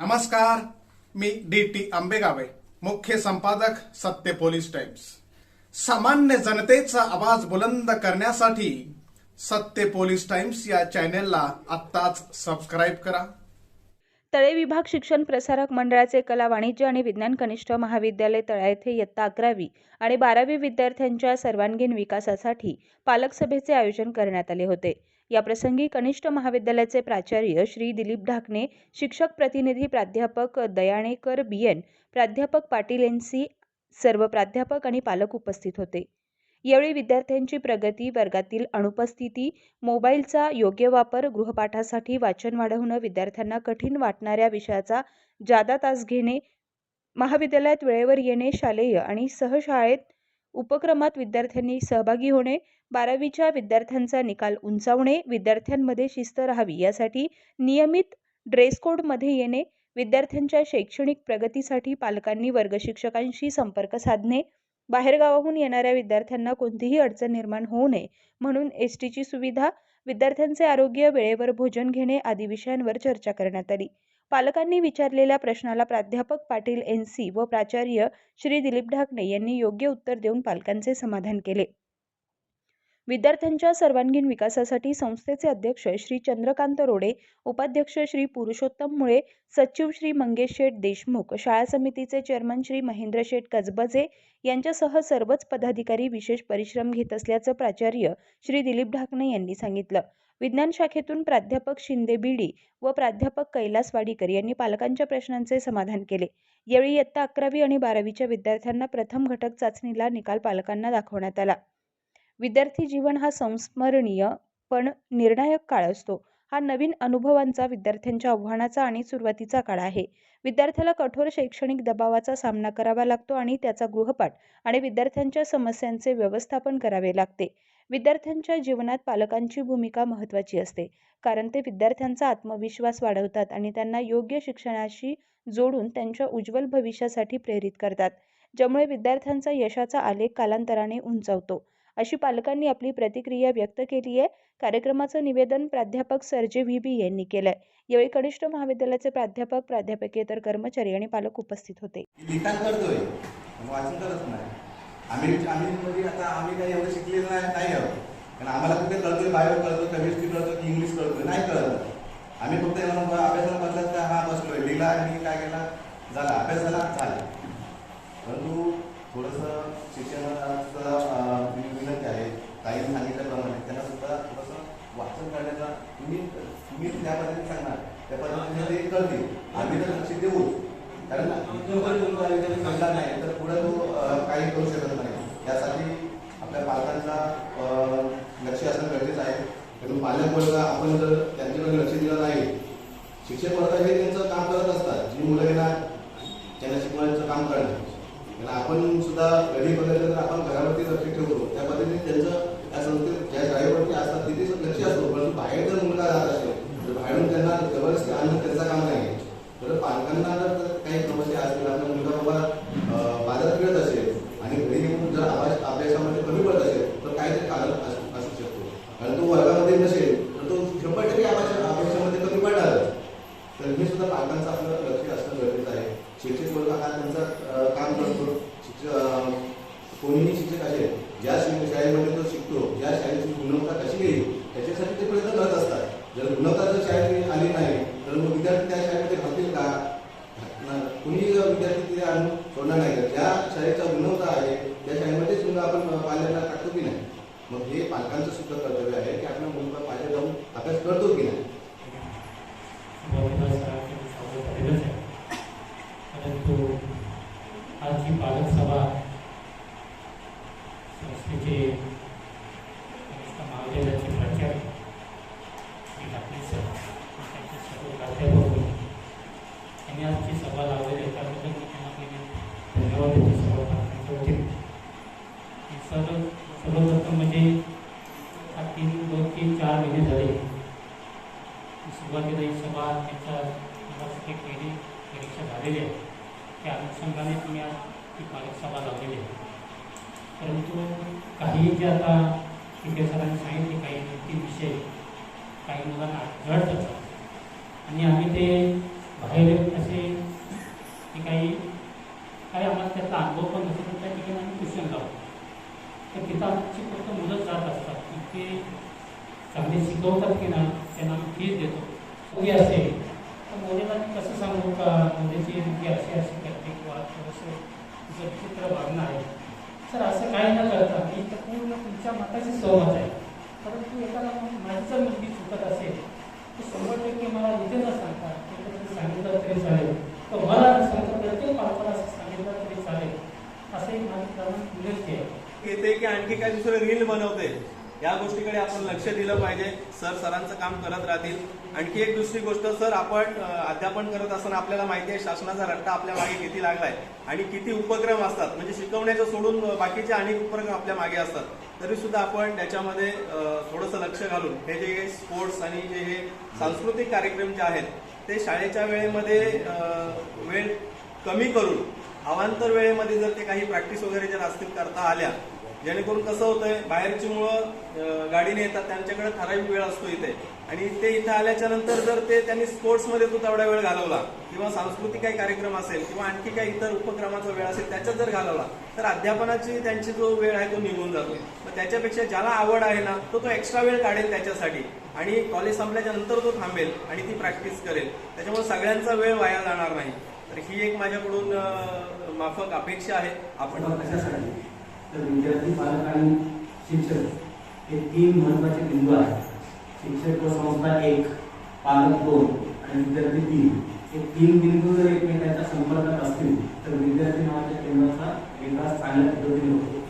नमस्कार मी D T आंबेगावे मुख्य संपादक सत्य पोलीस टाइम्स. सामान्य जनतेचा आवाज बुलंद करण्यासाठी सत्य पोलीस टाइम्स या चॅनेलला आत्ताच सबस्क्राईब करा. तळे विभाग शिक्षण प्रसारक मंडळाचे कला वाणिज्य आणि विज्ञान कनिष्ठ महाविद्यालय तळा येथे इयत्ता अकरावी आणि बारावी विद्यार्थ्यांच्या सर्वांगीण विकासासाठी पालक सभेचे आयोजन करण्यात आले होते. याप्रसंगी कनिष्ठ महाविद्यालयाचे प्राचार्य श्री दिलीप ढाकणे शिक्षक प्रतिनिधी प्राध्यापक दयाणेकर बी एन प्राध्यापक पाटील एन सी सर्व प्राध्यापक आणि पालक उपस्थित होते. यावेळी विद्यार्थ्यांची प्रगती वर्गातील अनुपस्थिती मोबाईलचा योग्य वापर गृहपाठासाठी वाचन वाढवणं विद्यार्थ्यांना कठीण वाटणाऱ्या विषयाचा जादा तास घेणे महाविद्यालयात वेळेवर येणे शालेय आणि सहशाळेत उपक्रमात विद्यार्थ्यांनी सहभागी होणे बारावीच्या विद्यार्थ्यांचा निकाल उंचावणे विद्यार्थ्यांमध्ये शिस्त राहावी यासाठी नियमित ड्रेस कोडमध्ये येणे विद्यार्थ्यांच्या शैक्षणिक प्रगतीसाठी पालकांनी वर्गशिक्षकांशी संपर्क साधणे बाहेरगावाहून येणाऱ्या विद्यार्थ्यांना कोणतीही अडचण निर्माण होऊ नये म्हणून एस टीची सुविधा विद्यार्थ्यांचे आरोग्य वेळेवर भोजन घेणे आदी विषयांवर चर्चा करण्यात आली. पालकांनी विचारलेल्या प्रश्नाला प्राध्यापक पाटील एन सी व प्राचार्य श्री दिलीप ढाकणे यांनी योग्य उत्तर देऊन पालकांचे समाधान केले. विद्यार्थ्यांच्या सर्वांगीण विकासासाठी संस्थेचे अध्यक्ष श्री चंद्रकांत रोडे उपाध्यक्ष श्री पुरुषोत्तम मुळे सचिव श्री मंगेश शेठ देशमुख शाळा समितीचे चेअरमन श्री महेंद्र शेठ कजबजे यांच्यासह सर्वच पदाधिकारी विशेष परिश्रम घेत असल्याचं प्राचार्य श्री दिलीप ढाकणे यांनी सांगितलं. विज्ञान शाखेतून प्राध्यापक शिंदे बिडी व प्राध्यापक कैलास वाडीकर यांनी पालकांच्या प्रश्नांचे समाधान केले. यावेळी इयत्ता अकरावी आणि बारावीच्या विद्यार्थ्यांना प्रथम घटक चाचणीला निकाल पालकांना दाखवण्यात आला. विद्यार्थी जीवन हा संस्मरणीय पण निर्णायक काळ असतो. हा नवीन अनुभवांचा विद्यार्थ्यांच्या आव्हानाचा आणि सुरुवातीचा काळ आहे. विद्यार्थ्याला कठोर शैक्षणिक दबावाचा सामना करावा लागतो आणि त्याचा गृहपाठ आणि विद्यार्थ्यांच्या समस्यांचे व्यवस्थापन करावे लागते. विद्यार्थ्यांच्या जीवनात पालकांची भूमिका महत्त्वाची असते. कारण ते विद्यार्थ्यांचा आत्मविश्वास वाढवतात आणि त्यांना योग्य शिक्षणाशी जोडून त्यांच्या उज्ज्वल भविष्यासाठी प्रेरित करतात. ज्यामुळे विद्यार्थ्यांचा यशाचा आलेख कालांतराने उंचावतो. अशी पालकांनी आपली प्रतिक्रिया व्यक्त केली आहे. कार्यक्रमाचं निवेदन प्राध्यापक सरजे व्ही बी यांनी केलंय. यावेळी कनिष्ठ महाविद्यालयाचे प्राध्यापक प्राध्यापकेतर कर्मचारी आणि पालक उपस्थित होते. लिखाण करतोय. वाचन करत नाही. आम्ही आम्ही म्हणजे आता आम्ही काही एवढं शिकलेलं नाही नाही आहोत. कारण आम्हाला कुठे कळतोय बायो कळतं केमिस्ट्री कळतं की इंग्लिश कळतो नाही कळत. आम्ही फक्त एवढं अभ्यासाला बदलत का हा बसलोय लिहिला आणि काय केला? झाला. अभ्यास झाला झाला. परंतु थोडंसं शिक्षणाचं विनंती आहे काही सांगितल्याप्रमाणे त्यांना सुद्धा थोडंसं वाचन करण्याचा तुम्ही तुम्ही त्या पद्धतीने सांगणार. त्या पद्धतीने ते करतील. आम्ही तर लक्ष देऊ कारण इथून तुमचा जरी घडला नाही तर पुढे तो अं, काही करू शकत नाही त्यासाठी आपल्या पालकांचा अं, लक्ष असणं गरजेचं आहे कारण पालक वर्ग आपण जर त्यांच्याकडे लक्ष दिलं नाही शिक्षक वर्ग हे त्यांचं काम करत असतात जी मुलं येणार त्यांना शिकवण्याचं काम करणं आणि आपण सुद्धा घरी बघितलं तर आपण घरावरती लक्ष ठेवतो त्या पद्धतीने त्यांचं त्या संस्थेत ज्या शाळेवरती असतात तिथे लक्ष असतो परंतु बाहेर जर मुलगा जात असेल तर बाहेरून त्यांना जबरदस्ती आणणं त्यांचं काम नाही तर पालकांना जर काही समस्या असतील आपला मुलगा बाबा अं, बाजारात मिळत असेल आणि घरी येऊन जर अभ्यास अभ्यासामध्ये कमी पडत असेल तर काहीतरी कारण असू असू शकतो कारण तो वर्गामध्ये नसेल तर तो शंभर टक्के अभ्यास अभ्यासामध्ये कमी पडणार तर हे सुद्धा पालकांचं आपलं लक्ष असणं गरजेचं आहे शिक्षक वर्ग हा त्यांचं अं, काम करतो शिक्षक अं, कोणीही शिक्षक असेल ज्या शि- शाळेमध्ये तो शिकतो ज्या शाळेची गुणवत्ता कशी येईल त्याच्यासाठी ते प्रयत्न करत असतात जर गुणवत्ता जर शाळेत आले नाही तर मग विद्यार्थी त्या शाळेमध्ये राहतील का? न- कुणीही जर विद्यार्थी तिथे आणून सोडणार नाही ज्या शाळेचा गुणवत्ता आहे त्या शाळेमध्ये सुद्धा आपण पाल्यांना टाकतो की नाही. मग हे पालकांचं सुद्धा कर्तव्य आहे की आपला मुलगा पाहिजे जाऊन अभ्यास करतो की नाही? धन्यवाद सर्व सर्व सर्वप्रथम म्हणजे हा तीन दोन तीन चार महिने झाले सुरुवातीला ही सभा त्यांच्या एक पहिली परीक्षा झालेली आहे त्या अनुषंगाने तुम्ही आज सभा लावलेली आहे परंतु काही जे आता शिंदे सरांनी सांगितले काही व्यक्ती विषय काही मुलांना जड आणि आम्ही ते लावतो तर आमची फक्त मुलं जात असतात. की ते की नाही त्यांना आम्ही तर मोदीला कसं सांगू का? मोदीची मुलगी करते चित्र भावना आहे. सर असं न करता मी तर पूर्ण तुमच्या मताची सहमत आहे. परंतु एखादा जर मुलगी चुकत असेल, तर शंभर टक्के मला न सांगता सांगितलं तरी चालेल. तर मला न सांगता प्रत्येक असं सांगितलं तरी चालेल. येते की आणखी काय दुसरं रील बनवते या गोष्टीकडे आपण लक्ष दिलं पाहिजे. सर सरांचं काम करत राहतील. आणखी एक दुसरी गोष्ट सर आपण अध्यापन करत असताना आपल्याला माहिती आहे शासनाचा रट्टा आपल्या मागे किती लागलाय आणि किती उपक्रम असतात. म्हणजे शिकवण्याचं सोडून बाकीचे अनेक उपक्रम आपल्या मागे असतात. तरी सुद्धा आपण त्याच्यामध्ये थोडंसं लक्ष घालून हे जे स्पोर्ट्स आणि जे हे सांस्कृतिक कार्यक्रम जे आहेत ते शाळेच्या वेळेमध्ये वेळ कमी करून अवांतर वेळेमध्ये जर ते काही प्रॅक्टिस वगैरे जर असतील करता आल्या जेणेकरून कसं होतंय बाहेरची मुळं गाडीने येतात त्यांच्याकडे ठराविक वेळ असतो इथे. आणि ते इथं आल्याच्यानंतर जर ते त्यांनी स्पोर्ट्समध्ये तो तेवढा वेळ घालवला किंवा सांस्कृतिक काही कार्यक्रम असेल किंवा आणखी काही इतर उपक्रमाचा वेळ असेल त्याच्यात जर घालवला तर अध्यापनाची त्यांची जो वेळ आहे तो निघून जातो. मग त्याच्यापेक्षा ज्याला आवड आहे ना तो तो एक्स्ट्रा वेळ काढेल त्याच्यासाठी. आणि कॉलेज संपल्याच्या नंतर तो थांबेल आणि ती प्रॅक्टिस करेल. त्याच्यामुळे सगळ्यांचा वेळ वाया जाणार नाही. तर ही एक माझ्याकडून माफक अपेक्षा आहे. आपण कशासाठी? तर विद्यार्थी पालक आणि शिक्षक हे तीन महत्त्वाचे बिंदू आहेत. शिक्षक व संस्था एक पालक दोन आणि विद्यार्थी तीन. हे तीन बिंदू जर एकमेकांच्या संपर्कात असतील तर विद्यार्थी नावाच्या केंद्राचा विकास चांगल्या पद्धतीने होतो.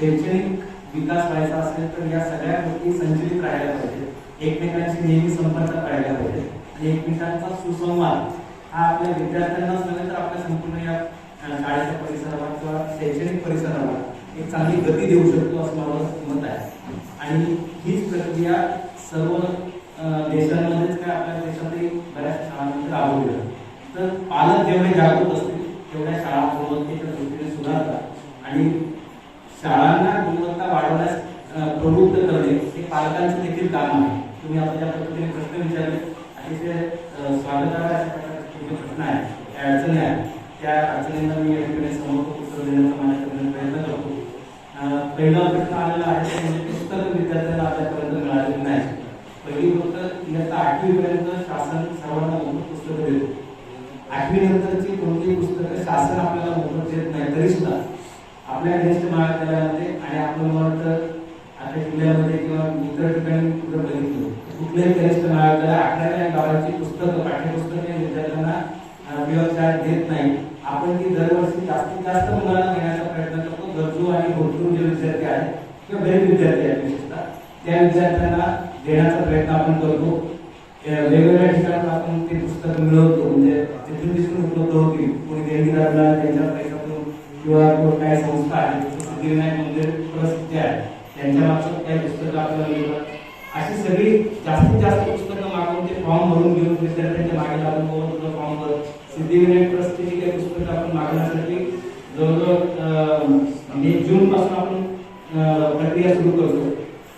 शैक्षणिक विकास व्हायचा असेल तर या सगळ्या गोष्टी संचलित राहायला पाहिजेत एकमेकांशी नेहमी संपर्कात राहायला पाहिजे. आणि एकमेकांचा सुसंवाद हा आपल्या विद्यार्थ्यांनाच नव्हे तर आपल्या संपूर्ण या शाळेच्या परिसराला किंवा शैक्षणिक परिसराला एक चांगली गती देऊ शकतो असं माझं मत आहे. आणि हीच प्रक्रिया सर्व देशांमध्येच काय आपल्या देशातही बऱ्याच शाळांमध्ये राबवली जाते. तर पालक जेवढे जागरूक असतील तेवढ्या शाळा गुणवत्तेच्या दृष्टीने सुधारतात. आणि शाळांना गुणवत्ता वाढवण्यास प्रवृत्त करणे हे पालकांचं देखील काम आहे. तुम्ही आता ज्या पद्धतीने प्रश्न विचारले अतिशय अ, स्वागतार्ह अशा प्रकारचे प्रश्न आहे अडचणी आहेत. त्या अडचणींना मी या समोर उत्तर देण्याचा माझ्याकडून प्रयत्न करतो. पहिला प्रश्न आलेला आहे ते म्हणजे पुस्तक विद्यार्थ्यांना आपल्यापर्यंत मिळालेली नाही. पहिली गोष्ट इयत्ता आठवीपर्यंत शासन सर्वांना मोफत पुस्तकं देतो. आठवी नंतरची कोणतीही पुस्तकं शासन आपल्याला मोफत देत नाही तरी सुद्धा आपल्या ज्येष्ठ महाविद्यालयामध्ये आणि आपण मला वाटतं आपल्या जिल्ह्यामध्ये किंवा इतर ठिकाणी कुठं बघितलं. कुठल्याही ज्येष्ठ महाविद्यालय आठव्या गावाची पुस्तकं पाठ्यपुस्तके विद्यार्थ्यांना अं, देत नाही. आपण ती दरवर्षी जास्तीत जास्त मुलांना घेण्याचा प्रयत्न करतो. गरजू आणि भरपूर जे विद्यार्थी आहेत किंवा गरीब विद्यार्थी आहेत विशेषतः त्या विद्यार्थ्यांना देण्याचा प्रयत्न आपण करतो. वेगवेगळ्या ठिकाणी आपण ते पुस्तक मिळवतो. म्हणजे तिथून तिथून उपलब्ध होतील. कोणी देणगीदाराला त्यांच्या पैशातून किंवा कोण काही संस्था आहे सिद्धिविनायक मंदिर प्रसिद्ध आहे. त्यांच्या मागचं काही पुस्तकं आपल्याला मिळतात अशी सगळी जास्तीत जास्त पुस्तकं मागून ते फॉर्म भरून घेऊन विद्यार्थ्यांच्या मागे लागून सिद्धिविनायक ट्रस्टची जी काही पुस्तकं आपण मागण्यासाठी जवळजवळ म्हणजे मे आपण प्रक्रिया सुरू करतो.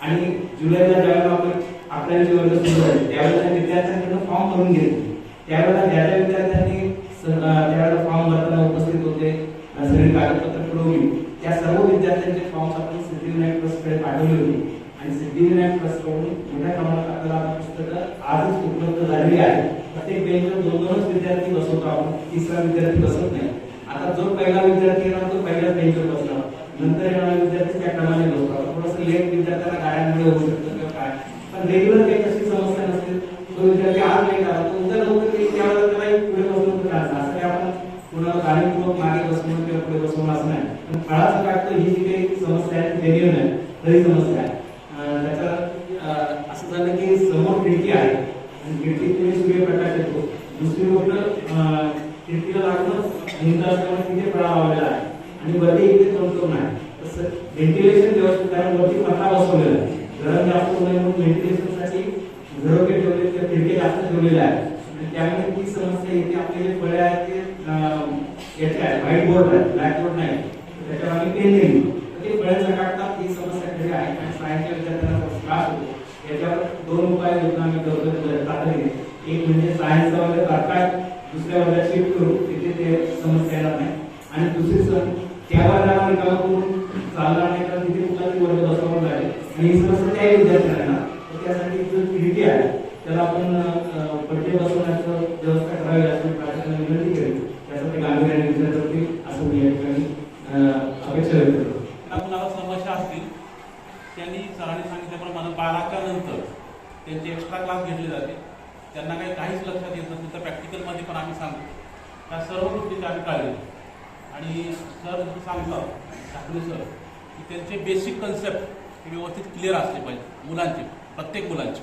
आणि जुलैला ज्यावेळेला आपण अकरावीचे वर्ग सुरू झाले त्यावेळेला विद्यार्थ्यांकडून फॉर्म भरून घेतले. त्यावेळेला ज्या ज्या विद्यार्थ्यांनी त्यावेळेला फॉर्म भरताना उपस्थित होते सगळी कागदपत्र पुरवली त्या सर्व विद्यार्थ्यांचे फॉर्म्स आपण सिद्धिविनायक ट्रस्टकडे पाठवले होते. आणि सिद्धिविनायक ट्रस्टकडून मोठ्या प्रमाणात आपल्याला आता पुस्तकं आजच उपलब्ध झालेली आहेत. प्रत्येक बेंचवर दोन दोनच विद्यार्थी बसवतो आपण. तिसरा विद्यार्थी बसत नाही. आता जो पहिला विद्यार्थी येणार तो पहिल्याच बेंचवर बसणार. नंतर येणारा विद्यार्थी त्या क्रमाने बसतो. थोडस लेट विद्यार्थ्याला गाड्यांमुळे होऊ शकतो किंवा काय पण रेग्युलर काही तशी समस्या नसते तो विद्यार्थी आज लेट आला तो उद्या लवकर येईल त्यावेळेला त्याला पुढे बसवून राहतं असं काही आपण कुणाला जाणीवपूर्वक मागे बसवणं किंवा पुढे बसवणं असं नाही पण फळाचं काढतं ही जी काही समस्या आहे ती वेगळी नाही खरी समस्या आहे अं, त्याचं अं, असं झालं की समोर खिडकी आहे आणि खिडकीत तुम्ही सूर्यप्रकाश येतो दुसरी गोष्ट अं, खिडकीला लागूनच भिंत असल्यामुळे तिथे फळा लावलेला आहे आणि वरती इथे तोंड आहे तसं व्हेंटिलेशन व्यवस्थित कारण वरती पत्रा बसवलेला आहे. गरम जास्त होऊ नये म्हणून व्हेंटिलेशनसाठी घरोके ठेवले किंवा खिडके जास्त ठेवलेले आहेत आणि त्यामुळे ती समस्या येते आपले जे फळे आहेत ते याचे आहे व्हाईट बोर्ड आहे ब्लॅक बोर्ड नाही. त्याच्यावर आम्ही पेन लिहिली. ते फळे न काढतात ही समस्या खरी आहे. आणि सायन्सच्या विद्यार्थ्यांना त्रास होतो. याच्यावर दोन उपाय योजना आम्ही करतो तातडीने. एक म्हणजे सायन्सचा वर्ग तात्काळ दुसऱ्या वर्गात शिफ्ट करू तिथे ते समस्या येणार नाही. आणि दुसरी सण त्या वर्गाला रिकामा करून चालणार आणि कारण तिथे मुलांची वर्ग बसवून लागेल आणि ही समस्या त्याही विद्यार्थ्यांना. त्यासाठी जो पीडीटी आहे त्याला आपण पट्टे बसवण्याचं व्यवस्था करावी असं प्राचार्यांना विनंती केली त्यासाठी गांभीर्याने विचार करतील असं मी या ठिकाणी अपेक्षा व्यक्त करतो. कुणाला समस्या असतील. त्यांनी सरांनी सांगितल्याप्रमाणे बाराच्या नंतर त्यांचे एक्स्ट्रा क्लास घेतले जाते त्यांना काही काहीच लक्षात येत नसेल तर प्रॅक्टिकलमध्ये पण आम्ही सांगतो. त्या सर्व गोष्टीची आम्ही काळजी आणि सर सांगतात ठाकरे सर की त्यांचे बेसिक कन्सेप्ट हे व्यवस्थित क्लिअर असले पाहिजे मुलांचे प्रत्येक मुलांचे.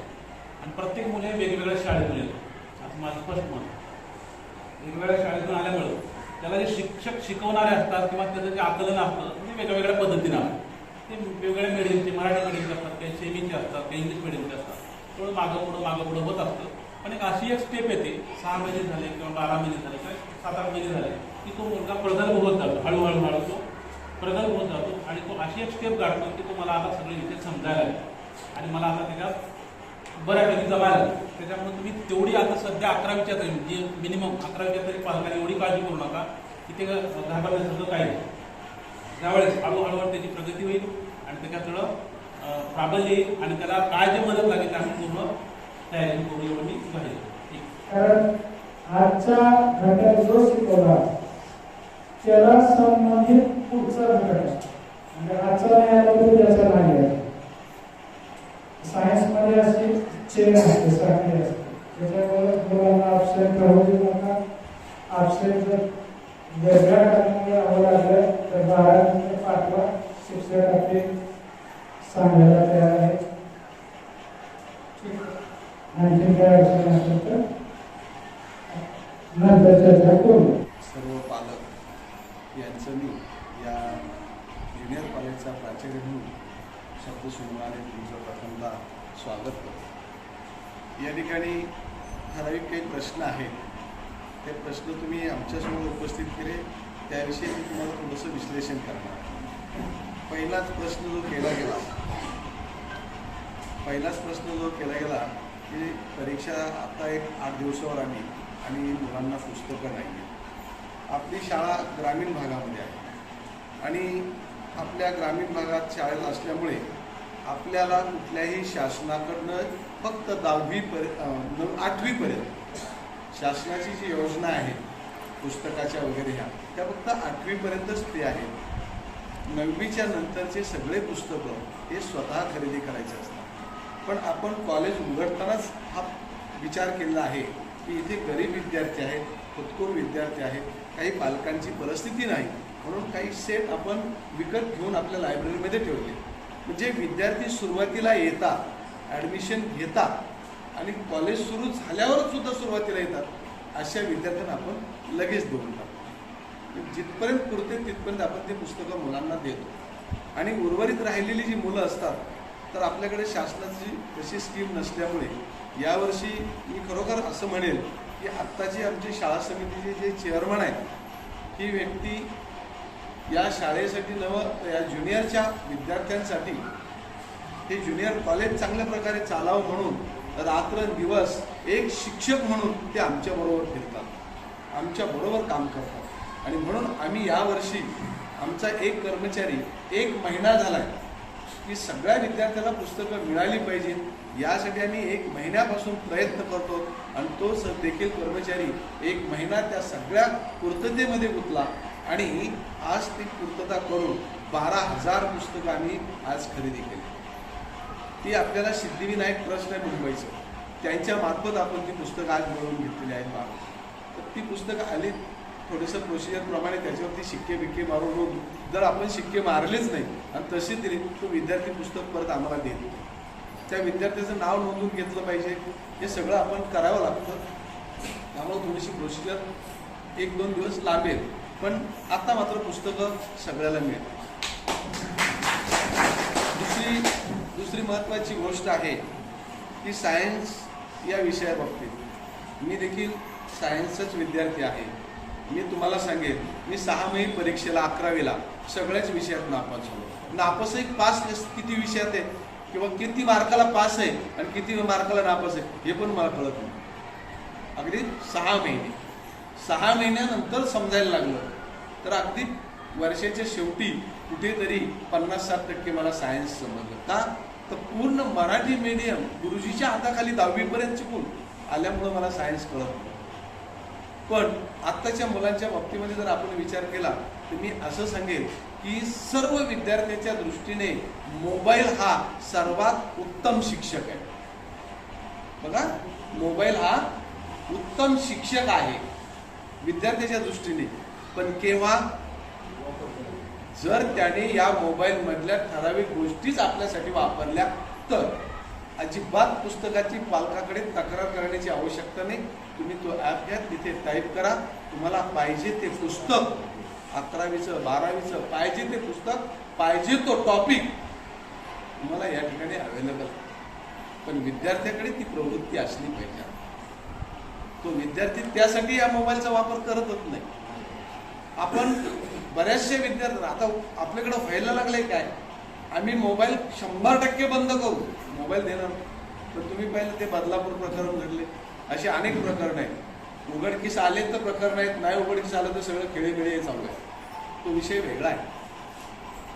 आणि प्रत्येक मुले वेगवेगळ्या शाळेतून येतात. असं माझं स्पष्ट मत वेगवेगळ्या शाळेतून आल्यामुळं त्याला जे शिक्षक शिकवणारे असतात किंवा त्याचं जे आकलन असतं ते वेगळ्या वेगळ्या असतं. ते वेगवेगळ्या मिडियमचे मराठी मिडियमचे असतात काही सेमीचे असतात काही इंग्लिश मिडियमचे असतात. थोडं मागं पुढं मागं पुढं होत असतं. पण एक अशी एक स्टेप येते. सहा महिने झाले किंवा बारा महिने झाले किंवा सात आठ महिने झाले की तो मुलगा प्रगल्भ होत जातो. हळूहळू हळू तो प्रगल्भ होत जातो आणि तो अशी एक स्टेप गाठतो की तो मला आता सगळे विषय समजायला लागले. आणि मला आता त्याच्यात बऱ्यापैकी जमायला त्याच्यामुळे तुम्ही तेवढी आता सध्या अकरावीच्या तरी म्हणजे मिनिमम अकरावीच्या तरी पालकांनी एवढी काळजी करू नका की ते घाबरण्यासारखं काही नाही. त्यावेळेस हळूहळू त्याची प्रगती होईल आणि त्याच्या थोडं प्राबल्य येईल आणि त्याला काय जे मदत लागेल ते आम्ही पूर्ण तयारी करून एवढं मी बाहेर कारण आजचा घटक जो शिकवला त्याला संबंधित पुढचा घटक आहे. म्हणजे आजचा नाही आला तर त्याचा नाही आहे. सायन्समध्ये अशी चेन असते साखळी असते त्याच्यामुळे मुलांना अपसेट राहू देऊ नका. अपसेट जर वेगळ्या कारणामुळे आवड लागलं तर बारा पाठवा. शिक्षक आपले सांगायला तयार आहे आहे. आणखी काय अडचण असेल तर नंतर चर्चा करू सर्व पालक यांचं मी या ज्युनियर कॉलेजचा प्राचार्य म्हणून शब्द सुनवाने तुमचं प्रथमदा स्वागत करतो. या ठिकाणी ठराविक काही प्रश्न आहेत. ते प्रश्न तुम्ही आमच्यासमोर उपस्थित केले. त्याविषयी मी तुम्हाला थोडंसं विश्लेषण करणार. पहिलाच प्रश्न जो केला गेला पहिलाच प्रश्न जो केला गेला परीक्षा आता एक आठ दिवसावर आली आणि मुलांना पुस्तकं नाही आहेत आपली शाळा ग्रामीण भागामध्ये आहे. आणि आपल्या ग्रामीण भागात शाळेत असल्यामुळे आपल्याला कुठल्याही शासनाकडनं फक्त दहावीपर्यंत आठवीपर्यंत शासनाची जी योजना आहे पुस्तकाच्या वगैरे ह्या त्या फक्त आठवीपर्यंतच ते आहेत. नववीच्या नंतरचे सगळे पुस्तकं हे स्वतः खरेदी करायचे असतात. पण आपण कॉलेज उघडतानाच हा विचार केलेला आहे की इथे गरीब विद्यार्थी आहेत खुदकोर विद्यार्थी आहेत काही पालकांची परिस्थिती नाही म्हणून काही सेट आपण विकत घेऊन आपल्या लायब्ररीमध्ये ठेवले. म्हणजे विद्यार्थी सुरुवातीला येतात ॲडमिशन घेतात आणि कॉलेज सुरू झाल्यावरच सुद्धा सुरुवातीला येतात अशा विद्यार्थ्यांना आपण लगेच देऊन टाकतो. जिथपर्यंत पुरते तिथपर्यंत आपण ते पुस्तकं मुलांना देतो. आणि उर्वरित राहिलेली जी मुलं असतात तर आपल्याकडे शासनाची तशी स्कीम नसल्यामुळे यावर्षी मी खरोखर असं म्हणेल की आत्ताची आमची शाळा समितीचे जे चेअरमन आहेत ही व्यक्ती या शाळेसाठी नवं तर या ज्युनियरच्या विद्यार्थ्यांसाठी हे ज्युनियर कॉलेज चांगल्या प्रकारे चालावं म्हणून रात्रंदिवस एक शिक्षक म्हणून ते आमच्याबरोबर फिरतात आमच्याबरोबर काम करतात. आणि म्हणून आम्ही यावर्षी आमचा एक कर्मचारी एक महिना झाला आहे की सगळ्या विद्यार्थ्याला पुस्तकं मिळाली पाहिजेत यासाठी आम्ही एक महिन्यापासून प्रयत्न करतो. आणि तो स देखील कर्मचारी एक महिना त्या सगळ्या पूर्ततेमध्ये गुंतला. आणि आज ती पूर्तता करून बारा हजार पुस्तकं आम्ही आज खरेदी केली. ती आपल्याला सिद्धिविनायक ट्रस्ट आहे मुंबईचं त्यांच्या मार्फत आपण ती पुस्तकं आज मिळवून घेतलेली आहेत बारा तर ती पुस्तकं आली थोडंसं प्रोसिजरप्रमाणे त्याच्यावरती शिक्के बिक्के मारून होतो जर आपण शिक्के मारलेच नाही आणि तशी दिली तो विद्यार्थी पुस्तक परत आम्हाला देतो त्या विद्यार्थ्याचं नाव नोंदवून घेतलं पाहिजे. हे सगळं आपण करावं लागतं. त्यामुळे थोडीशी प्रोसिजर एक दोन दिवस लांबेल पण आता मात्र पुस्तकं सगळ्याला मिळेल. दुसरी दुसरी महत्त्वाची गोष्ट आहे की सायन्स या विषयाबाबतीत. मी देखील सायन्सचाच विद्यार्थी आहे. मी तुम्हाला सांगेन मी सहा महिने परीक्षेला अकरावीला सगळ्याच विषयात नापास झालो. नापास एक पास किती विषयात आहे? किंवा किती मार्काला पास आहे आणि किती मार्काला नापास आहे? हे पण मला कळत नाही. अगदी सहा महिने. सहा महिन्यानंतर समजायला लागलं. तर अगदी वर्षाच्या शेवटी कुठेतरी पन्नास साठ टक्के मला सायन्स समजलं. का? तर पूर्ण मराठी मीडियम गुरुजीच्या हाताखाली दहावीपर्यंत शिकून आल्यामुळं मला सायन्स कळत नव्हतं. पण आत्ताच्या मुलांच्या बाबतीमध्ये जर आपण विचार केला तर मी असं सांगेन की सर्व विद्यार्थ्याच्या दृष्टीने मोबाईल हा सर्वात उत्तम शिक्षक आहे. बघा मोबाईल हा उत्तम शिक्षक आहे विद्यार्थ्याच्या दृष्टीने. पण केव्हा? जर त्याने या मोबाईलमधल्या ठराविक गोष्टीच आपल्यासाठी वापरल्या तर अजिबात पुस्तकाची पालकाकडे तक्रार करण्याची आवश्यकता नाही. तुम्ही तो ॲप घ्या तिथे टाईप करा. तुम्हाला पाहिजे ते पुस्तक अकरावीचं बारावीचं पाहिजे ते पुस्तक पाहिजे तो टॉपिक तुम्हाला या ठिकाणी अवेलेबल पण विद्यार्थ्याकडे ती प्रवृत्ती असली पाहिजे. तो विद्यार्थी त्यासाठी या मोबाईलचा वापर करतच नाही. आपण बऱ्याचशा विद्यार्थ्यांना आता आपल्याकडे व्हायला लागलंय काय? आम्ही मोबाईल शंभर टक्के बंद करू. मोबाईल देणार तर तुम्ही पाहिलं ते बदलापूर प्रकरण घडले. असे अनेक प्रकरण आहेत. उघडकीस आले तर प्रकरण आहेत. नाही उघडकीस आलं तर सगळं खेळेबिळे चालू आहे. तो विषय वेगळा आहे.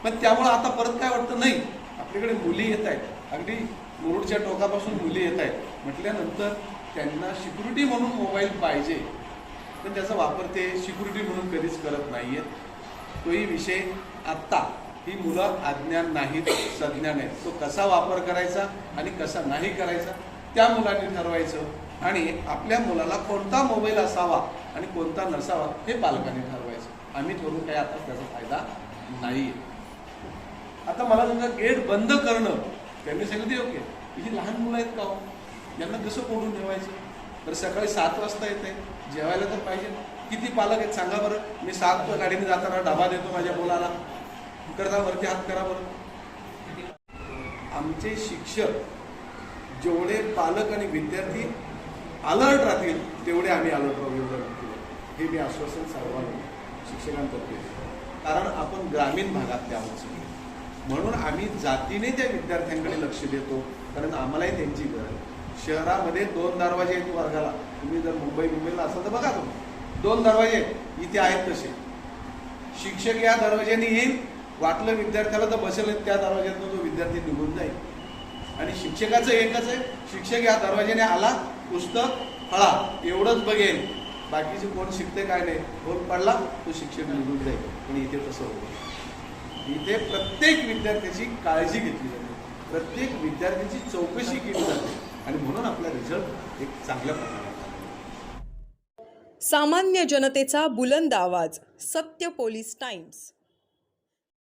पण त्यामुळं आता परत काय वाटतं? नाही. आपल्याकडे मुली येत आहेत. अगदी मुरुडच्या टोकापासून मुली येत आहेत. म्हटल्यानंतर त्यांना सिक्युरिटी म्हणून मोबाईल पाहिजे. पण त्याचा वापर ते सिक्युरिटी म्हणून कधीच करत नाही आहेत तोही विषय आत्ता. ही मुलं अज्ञान नाहीत सज्ञान आहेत. तो कसा वापर करायचा आणि कसा नाही करायचा त्या मुलांनी ठरवायचं. आणि आपल्या मुलाला कोणता मोबाईल असावा आणि कोणता नसावा हे पालकांनी ठरवायचं. आम्ही ठरवून काही आता त्याचा फायदा नाही आता मला समजा गेट बंद करणं त्यांनी सांगितलं ओके ही लहान मुलं आहेत का हो? यांना कसं कोडून ठेवायचं? तर सकाळी सात वाजता येते. जेवायला तर पाहिजे. किती पालक आहेत सांगा बरं. मी सात गाडीने जाताना डबा देतो माझ्या मुलाला. करता वरती हात करा बरं. आमचे शिक्षक जेवढे पालक आणि विद्यार्थी अलर्ट राहतील तेवढे आम्ही अलर्ट राहू हे मी आश्वासन सर्वांना शिक्षकांतर्फे. कारण आपण ग्रामीण भागातले आहोत सगळे म्हणून आम्ही जातीने त्या विद्यार्थ्यांकडे लक्ष देतो कारण आम्हालाही त्यांची गरज शहरामध्ये दोन दरवाजे आहेत वर्गाला. तुम्ही जर मुंबई मुंबईला असाल तर बघा तुम्ही. दोन दरवाजे आहेत. इथे आहेत तसे. शिक्षक या दरवाज्याने येईल वाटलं विद्यार्थ्याला तर बसेल त्या दरवाज्यातून तो विद्यार्थी निघून जाईल. आणि शिक्षकाचं एकच आहे शिक्षक या दरवाज्याने आला पुस्तक फळा एवढंच बघेल. बाकीचे कोण शिकते काय नाही कोण पडला तो शिक्षक निघून जाईल. पण इथे तसं होतं. इथे प्रत्येक विद्यार्थ्याची काळजी घेतली जाते. प्रत्येक विद्यार्थ्याची चौकशी केली जाते. आणि म्हणून आपला रिझल्ट एक चांगल्या प्रकारे सामान्य जनतेचा बुलंद आवाज सत्य पोलीस टाइम्स.